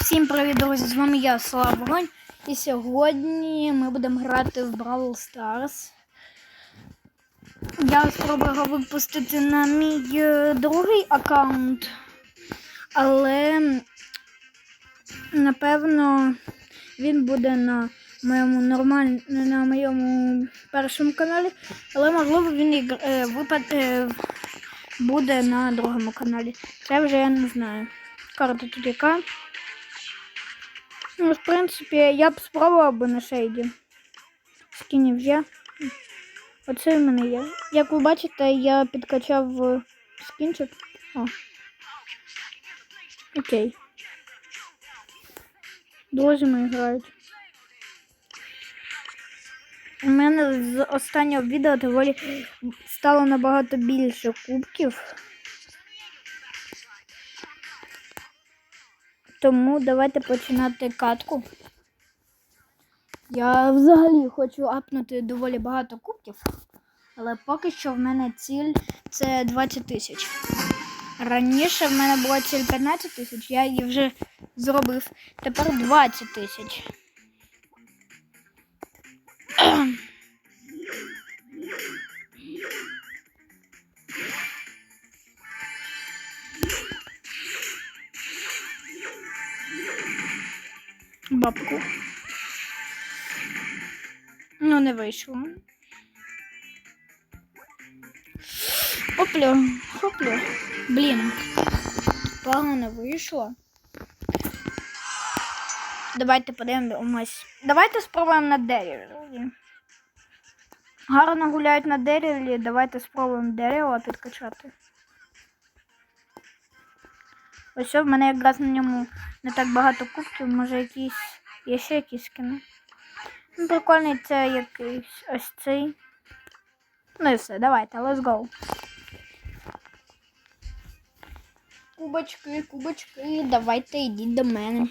Всім привіт, друзі! З вами я, Слава Бронь. І сьогодні ми будемо грати в Brawl Stars. Я спробую його випустити на мій е, другий аккаунт, але напевно він буде на моєму нормаль... на моєму першому каналі, але можливо він і е, випад... е, буде на другому каналі. Це вже я не знаю. Карта тут яка. Ну, в принципі, я б спробував би на шейді. Скінів є. Оце в мене є. Як ви бачите, я підкачав е, скінчик. О. Окей. Друзі мої грають. У мене з останнього відео доволі стало набагато більше кубків. Тому давайте починати катку. Я взагалі хочу апнути доволі багато кубків, але поки що в мене ціль це 20 тисяч. Раніше в мене була ціль 15 тисяч, я її вже зробив. Тепер 20 тисяч. Бабку. Ну, не вийшло. Опля, хопля. Блін. Погано вийшло. Давайте подивимось. Давайте спробуємо на дереві. Гарно гуляють на дереві. Давайте спробуємо дерево підкачати. Ось в мене якраз на ньому не так багато кубків, може якісь. Є ще якісь скини. Ну, прикольний це якийсь ось цей. Ну і все, давайте, let's go. Кубочки, кубочки, давайте йдіть до мене.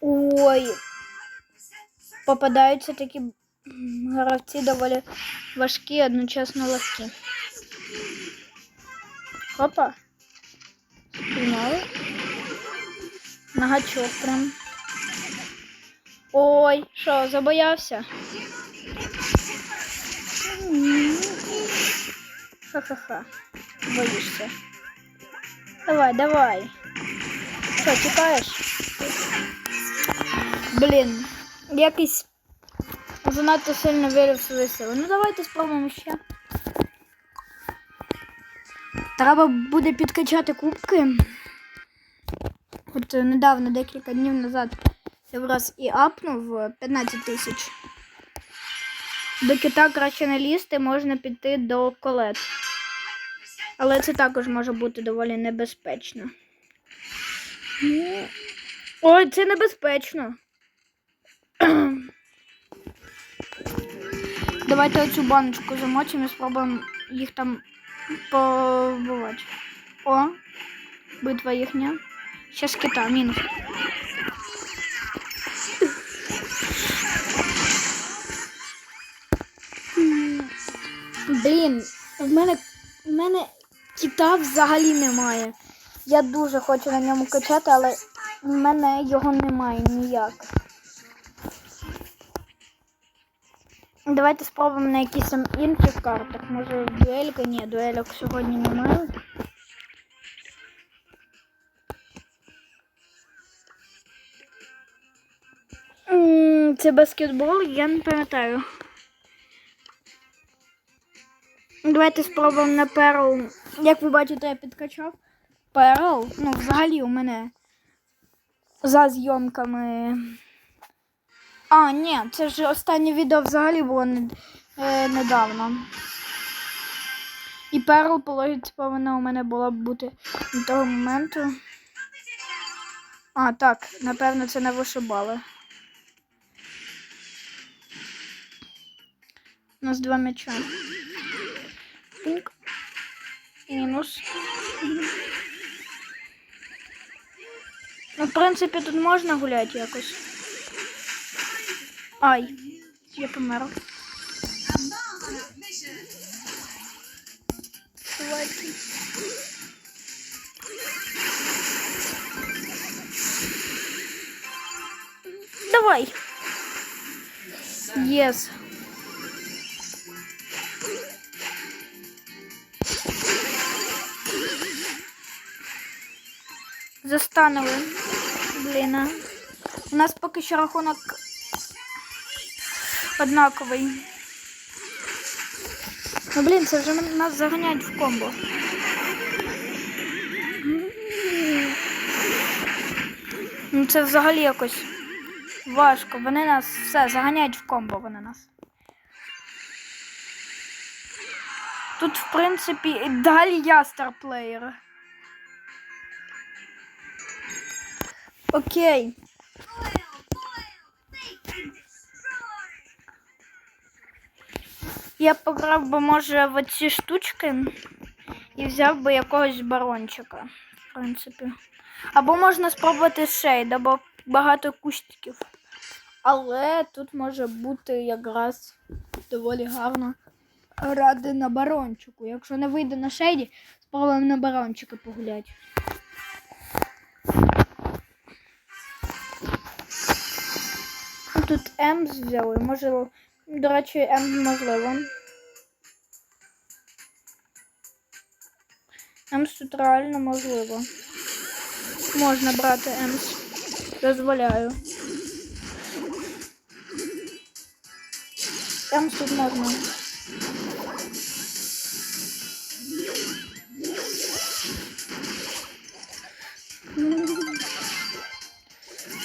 Ой, попадаються такі гравці доволі важкі, одночасно легкі. Хопа. Спіймали. На гачок прям. Ой, що, забоявся? Ха-ха-ха. Боїшся. Давай, давай. Що, тікаєш? Блін, якийсь занадто сильно вірив свої сили. Ну давайте спробуємо ще. Треба буде підкачати кубки. От е, недавно, декілька днів назад, я враз і апнув е, 15 тисяч. До кита краще не лізти, можна піти до колет. Але це також може бути доволі небезпечно. Ну, Ой, це небезпечно. Давайте оцю баночку замочимо і спробуємо їх там побувати. О, битва їхня. Щас кита, мінус. Блін, в мене, в мене кита взагалі немає. Я дуже хочу на ньому качати, але в мене його немає ніяк. Давайте спробуємо на якісь там інших картах. Може дуелька? Ні, дуельок сьогодні немає. Це баскетбол, я не пам'ятаю. Давайте спробуємо на перл. Як ви бачите, я підкачав. Перл. Ну, взагалі у мене за зйомками. А, ні, це ж останнє відео взагалі було не, е, недавно. І перл, положить, повинна у мене була б бути до того моменту. А, так, напевно, це не вишибали. У нас два м'яча. Пінк. Мінус. Ну, в принципі, тут можна гуляти якось. Ай. Я помер. Давайте. Давай. Єс. Застанули. Блін. а. У нас поки що рахунок однаковий. Ну блін, це вже нас заганяють в комбо. Ну це взагалі якось важко. Вони нас все заганяють в комбо, вони нас. Тут, в принципі, далі я старплеєр. Окей. Я пограв би, може, в ці штучки і взяв би якогось барончика, в принципі. Або можна спробувати шейд, або багато кустиків. Але тут може бути якраз доволі гарно ради на барончику. Якщо не вийде на шейді, спробуємо на барончика погуляти. Тут Емс взяли. Може, до речі, Емс можливо. Емс тут реально можливо. Можна брати Емс. Дозволяю. Емс тут можна.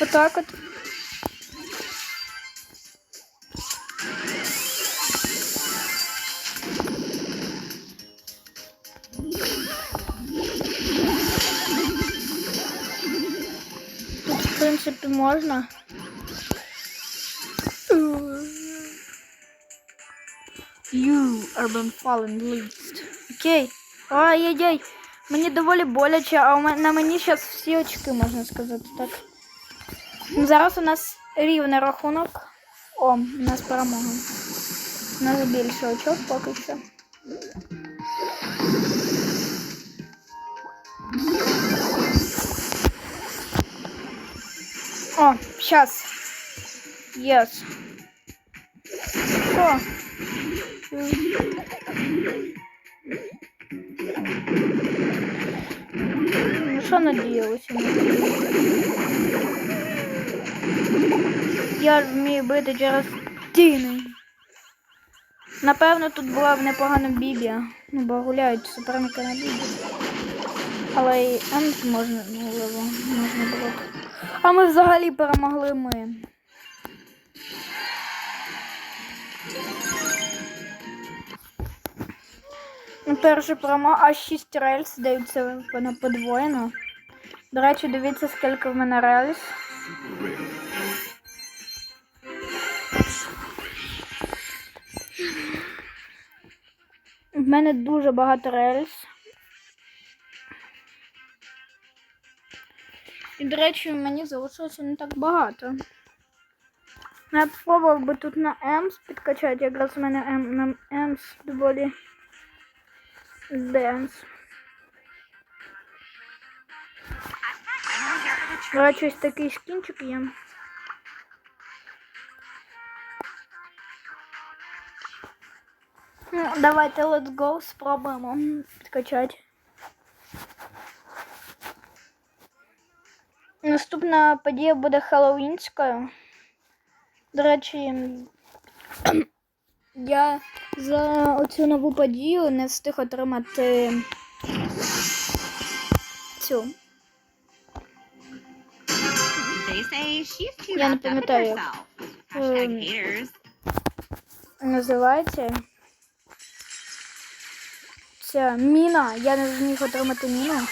Отак от. Принципі, можна. You Urban Fallen Least. Окей. Ай-яй-яй. Мені доволі боляче, а на мені зараз всі очки, можна сказати так. Зараз у нас рівний рахунок. О, у нас перемога. У нас більше очок поки що. О, сейчас. Yes. О. Ну, що надіялося? Я вмію бити через стіни. Напевно, тут була б непогана бібі. Ну, бо гуляють суперники на бібі. Але і Емс можна, можливо, можна було. А ми взагалі перемогли ми. Ну, перемога, а 6 рельс даються на подвоєно. До речі, дивіться, скільки в мене рельс. В мене дуже багато рельс. до речі, мені залишилося не так багато. Ну, Я б спробував би тут на Емс підкачати, якраз у мене М, на Емс доволі денс. До речі, ось такий скінчик є. Ну, давайте let's go, спробуємо підкачати. Наступна подія буде Хеллоуінською. До речі, я за оцю нову подію не встиг отримати цю. Я не пам'ятаю, Ем. Називається. Ця міна. Я не зміг отримати міну.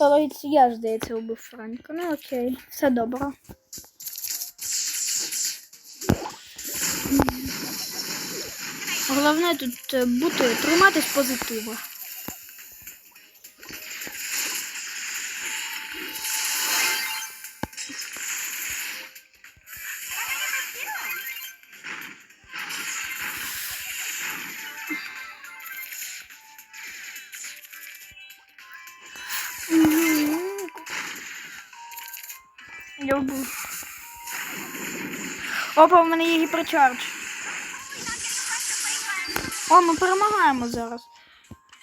Половиці я, здається, убив Франка. Ну окей, все добре. Головне тут е, бути, триматись позитиву. Опа, в мене є гіперчардж. О, ми перемагаємо зараз.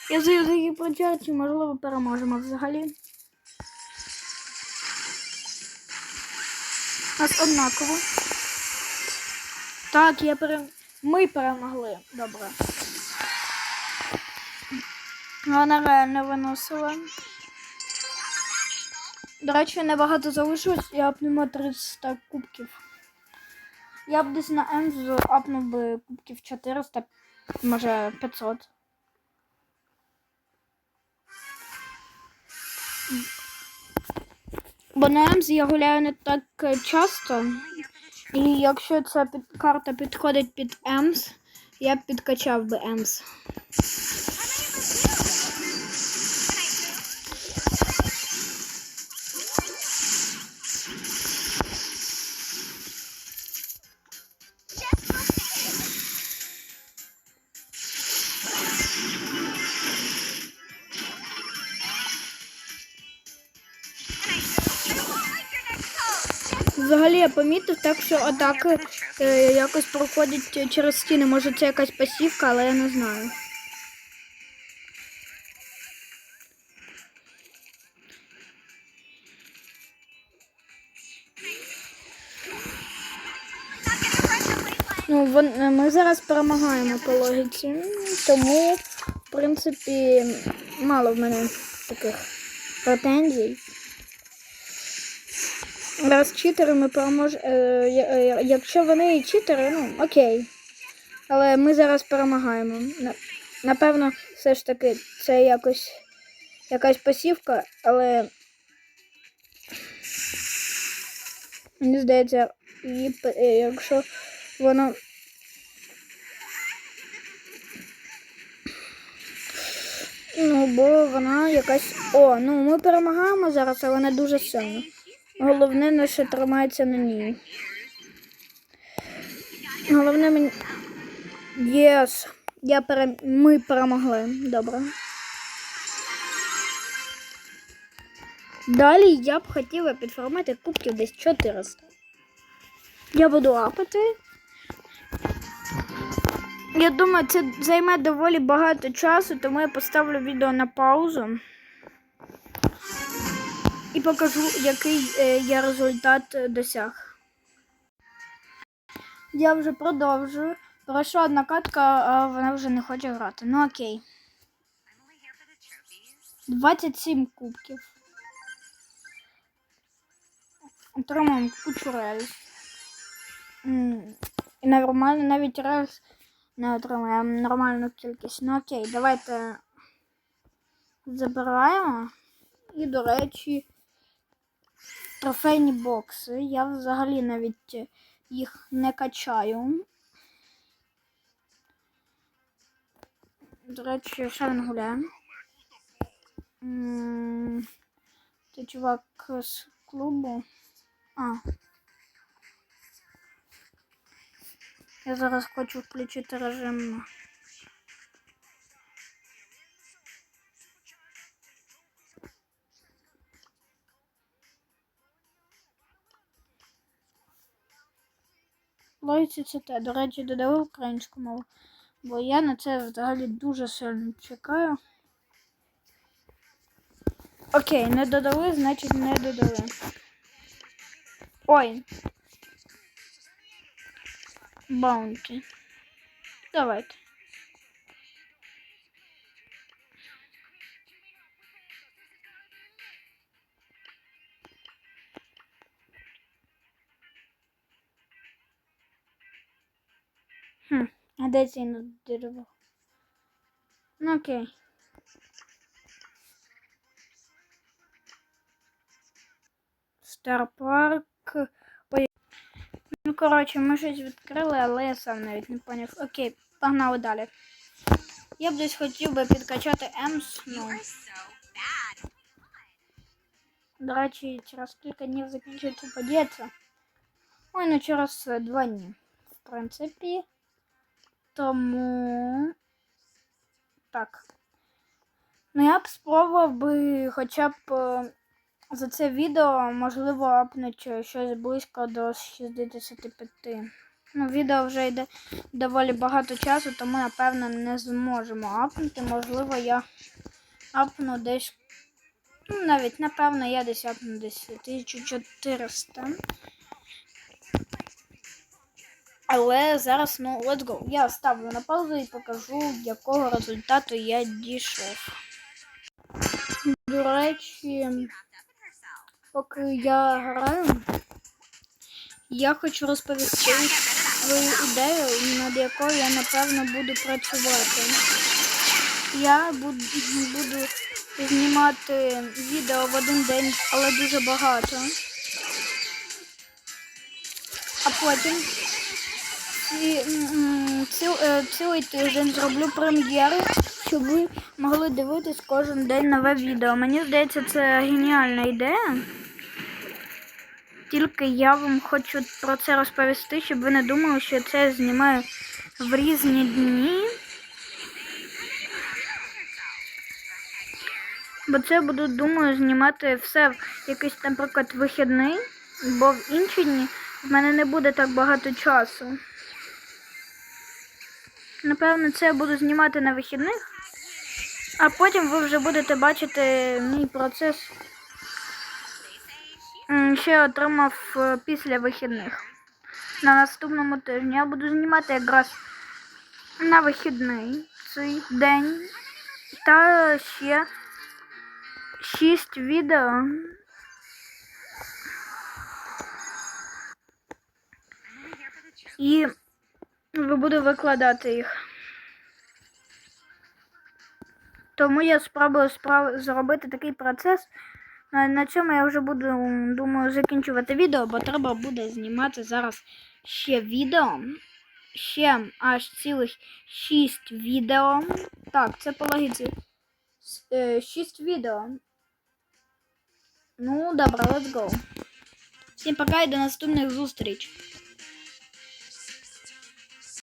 Я заюзаю гіперчардж і можливо переможемо взагалі. Нас однаково. Так, я пере... Ми перемогли. Добре. Вона реально виносила. До речі, небагато залишилось, я апнемо 300 кубків. Я б десь на Ензу апнув би кубків 400, може 500. Бо на Емз я гуляю не так е, часто. І якщо ця карта підходить під Емс, я б підкачав би Емс. Помітив так, що атаки е, якось проходять через стіни. Може це якась пасівка, але я не знаю. Ну, вон, е, ми зараз перемагаємо по логіці, тому, в принципі, мало в мене таких претензій. Раз читери ми переможемо. Е, якщо вони читери, ну окей. Але ми зараз перемагаємо. Напевно, все ж таки це якось якась пасівка, але мені здається, е, якщо воно. Ну, бо вона якась. О, ну ми перемагаємо зараз, але не дуже сильно. Головне, не що тримається на ній. Головне мені. Єс. Я пере... Ми перемогли. Добре. Далі я б хотіла підформати кубків десь 400. Я буду апати. Я думаю, це займе доволі багато часу, тому я поставлю відео на паузу і покажу, який е, я результат е, досяг. Я вже продовжую. Пройшла одна катка, а вона вже не хоче грати. Ну окей. 27 кубків. Отримуємо кучу рельс. І нормально, навіть рельс не отримаємо нормальну кількість. Ну окей, давайте забираємо. І, до речі, трофейні бокси. Я взагалі навіть е, їх не качаю. До речі, ще він гуляє. Чувак з клубу. А. Я зараз хочу включити режим. Лойці це те. До речі, додали українську мову. Бо я на це взагалі дуже сильно чекаю. Окей, не додали, значить не додали. Ой. Баунті. Давайте. а де цей на дерево? Ну окей. Старпарк. Ой. Ну, коротше, ми щось відкрили, але я сам навіть не поняв. Окей, погнали далі. Я б десь хотів би підкачати Емс, ну. До речі, через кілька днів закінчується подіється. Ой, ну через е, два дні. В принципі. Тому. Так. Ну, я б спробував би хоча б е, за це відео, можливо, апнути щось близько до 65. Ну, відео вже йде доволі багато часу, тому, напевно, не зможемо апнути. Можливо, я апну десь. Ну, навіть, напевно, я десь апну десь 1400. Але зараз, ну, let's go. Я ставлю на паузу і покажу, якого результату я дійшов. До речі, поки я граю, я хочу розповісти свою ідею, над якою я напевно буду працювати. Я буду, буду знімати відео в один день, але дуже багато. А потім ці, м, е, цілий тиждень зроблю прем'єру, щоб ви могли дивитись кожен день нове відео. Мені здається, це геніальна ідея. Тільки я вам хочу про це розповісти, щоб ви не думали, що це знімаю в різні дні. Бо це буду, думаю, знімати все в якийсь, наприклад, вихідний, бо в інші дні в мене не буде так багато часу. Напевно, це я буду знімати на вихідних, а потім ви вже будете бачити мій процес, я отримав е, після вихідних. На наступному тижні я буду знімати якраз на вихідний цей день. Та ще 6 відео. І буду викладати їх. Тому я спробую справ... зробити такий процес. На, цьому я вже буду, думаю, закінчувати відео, бо треба буде знімати зараз ще відео. Ще аж цілих 6 відео. Так, це по логіці. 6 відео. Ну, добре, let's go. Всім пока і до наступних зустріч.